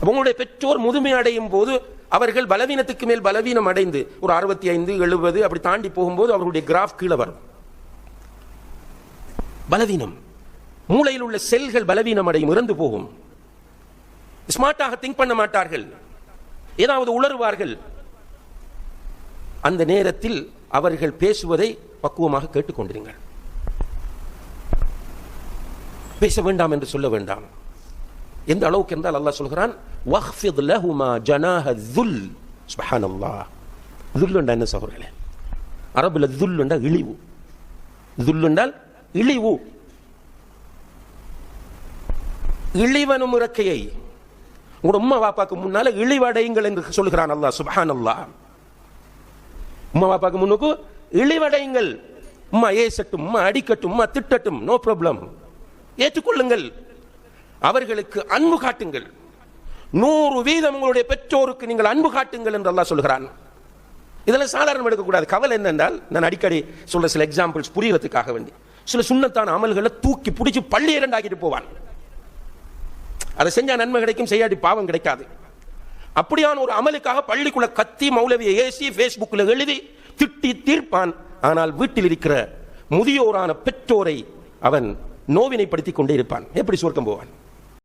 உங்களுடைய பெற்றோர் முதுமை அடையும் போது அவர்கள் பலவீனத்துக்கு மேல் பலவீனம் அடைந்து ஒரு அறுபத்தி ஐந்து எழுபது அப்படி தாண்டி போகும்போது அவர்களுடைய கிராஃப் கீழே வரும். பலவீனம். மூளையில் உள்ள செல்கள் பலவீனம் அடையும் இறந்து போகும். ஸ்மார்ட்டாக திங்க் பண்ண மாட்டார்கள். ஏதாவது உளறுவார்கள். அந்த நேரத்தில் அவர்கள் பேசுவதை பக்குவமாக கேட்டுக்கொண்டிருங்கள். பேச வேண்டாம் என்று சொல்ல வேண்டாம். எந்த அளவுக்கு என்றால் அல்லாஹ் சொல்கிறான் வஹ்ஃபித் லஹுமா ஜனாஹ துல் சுப்ஹானல்லாஹ். துல்லுண்டா என்ன சகோதரர்களே? அரபுல துல்லுண்டா இழிவு. துல்லுண்டால் இழிவு. இழிவனும் இறக்கையை. உங்களோட உம்மா பாப்பாக்கு முன்னால இழிவடையுங்கள் என்று சொல்கிறான் அல்லாஹ் சுபஹான் அல்லாஹ் உம்மா பாப்பாக்கு முன்னுக்கு இழிவடையுங்கள். உம்மா ஏசட்டும் உம்மா அடிக்கட்டும் உம்மா திட்டட்டும் நோ ப்ராப்ளம் ஏற்றுக்கொள்ளுங்கள். அவர்களுக்கு அன்பு காட்டுங்கள். நூறு வீதம் உங்களுடைய பெற்றோருக்கு நீங்கள் அன்பு காட்டுங்கள் என்று அல்லாஹ் சொல்கிறான். இதெல்லாம் சாதாரணம் எடுக்கக்கூடாது. கவலை என்னென்றால் நான் அடிக்கடி சொல்ற சில எக்ஸாம்பிள்ஸ் புரியறதுக்காக வேண்டி. சில சுண்ணத்தான அமல்களை தூக்கி பிடிச்சி பள்ளி இரண்டாக்கிட்டு போவான். அதை செஞ்சா நன்மை கிடைக்கும் செய்யாட்டி பாவம் கிடைக்காது. அப்படியான ஒரு அமலுக்காக பள்ளிக்குள்ள கத்தி மௌலவியை ஏசி ஃபேஸ்புக்கில் எழுதி திட்டி தீர்ப்பான். ஆனால் வீட்டில் இருக்கிற முதியோரான பெற்றோரை அவன் நோவினைப்படுத்திக் கொண்டே இருப்பான். எப்படி சொர்க்கம் போவான்?